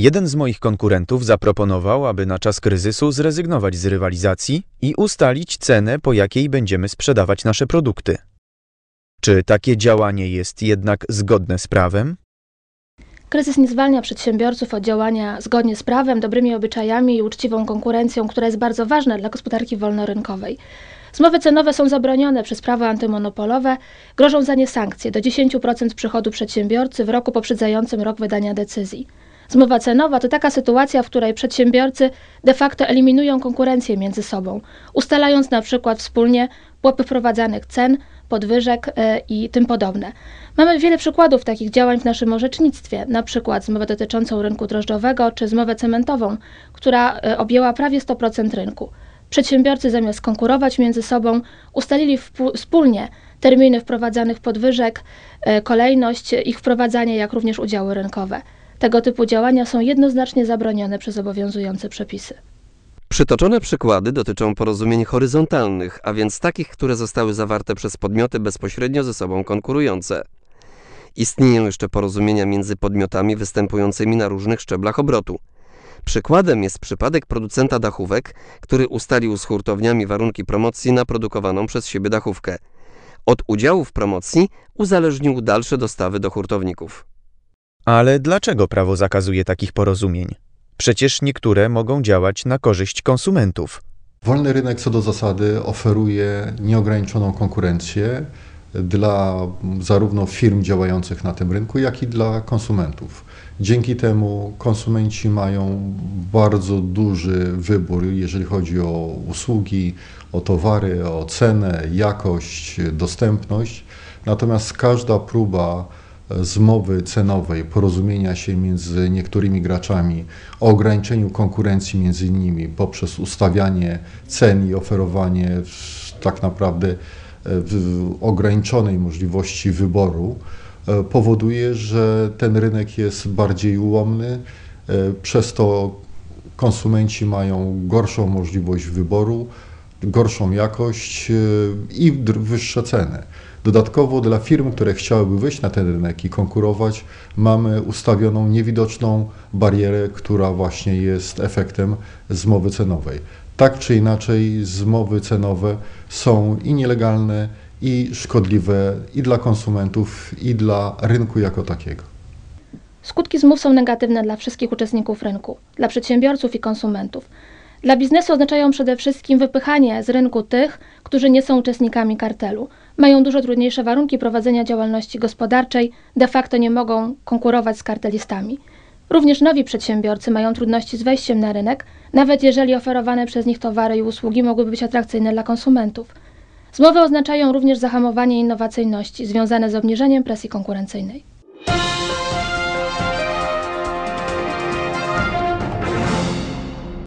Jeden z moich konkurentów zaproponował, aby na czas kryzysu zrezygnować z rywalizacji i ustalić cenę, po jakiej będziemy sprzedawać nasze produkty. Czy takie działanie jest jednak zgodne z prawem? Kryzys nie zwalnia przedsiębiorców od działania zgodnie z prawem, dobrymi obyczajami i uczciwą konkurencją, która jest bardzo ważna dla gospodarki wolnorynkowej. Zmowy cenowe są zabronione przez prawo antymonopolowe, grożą za nie sankcje do 10% przychodu przedsiębiorcy w roku poprzedzającym rok wydania decyzji. Zmowa cenowa to taka sytuacja, w której przedsiębiorcy de facto eliminują konkurencję między sobą, ustalając na przykład wspólnie pułapy wprowadzanych cen, podwyżek e, i tym podobne. Mamy wiele przykładów takich działań w naszym orzecznictwie, na przykład zmowę dotyczącą rynku drożdżowego czy zmowę cementową, która e, objęła prawie 100% rynku. Przedsiębiorcy zamiast konkurować między sobą, ustalili wspólnie terminy wprowadzanych podwyżek, e, kolejność ich wprowadzania, jak również udziały rynkowe. Tego typu działania są jednoznacznie zabronione przez obowiązujące przepisy. Przytoczone przykłady dotyczą porozumień horyzontalnych, a więc takich, które zostały zawarte przez podmioty bezpośrednio ze sobą konkurujące. Istnieją jeszcze porozumienia między podmiotami występującymi na różnych szczeblach obrotu. Przykładem jest przypadek producenta dachówek, który ustalił z hurtowniami warunki promocji na produkowaną przez siebie dachówkę. Od udziału w promocji uzależnił dalsze dostawy do hurtowników. Ale dlaczego prawo zakazuje takich porozumień? Przecież niektóre mogą działać na korzyść konsumentów. Wolny rynek co do zasady oferuje nieograniczoną konkurencję dla zarówno firm działających na tym rynku, jak i dla konsumentów. Dzięki temu konsumenci mają bardzo duży wybór, jeżeli chodzi o usługi, o towary, o cenę, jakość, dostępność. Natomiast każda próba zmowy cenowej, porozumienia się między niektórymi graczami o ograniczeniu konkurencji między nimi poprzez ustawianie cen i oferowanie tak naprawdę w ograniczonej możliwości wyboru e, powoduje, że ten rynek jest bardziej ułomny, e, przez to konsumenci mają gorszą możliwość wyboru, gorszą jakość e, i wyższe ceny. Dodatkowo dla firm, które chciałyby wyjść na ten rynek i konkurować, mamy ustawioną niewidoczną barierę, która właśnie jest efektem zmowy cenowej. Tak czy inaczej, zmowy cenowe są i nielegalne, i szkodliwe i dla konsumentów, i dla rynku jako takiego. Skutki zmów są negatywne dla wszystkich uczestników rynku, dla przedsiębiorców i konsumentów. Dla biznesu oznaczają przede wszystkim wypychanie z rynku tych, którzy nie są uczestnikami kartelu. Mają dużo trudniejsze warunki prowadzenia działalności gospodarczej, de facto nie mogą konkurować z kartelistami. Również nowi przedsiębiorcy mają trudności z wejściem na rynek, nawet jeżeli oferowane przez nich towary i usługi mogłyby być atrakcyjne dla konsumentów. Zmowy oznaczają również zahamowanie innowacyjności związane z obniżeniem presji konkurencyjnej.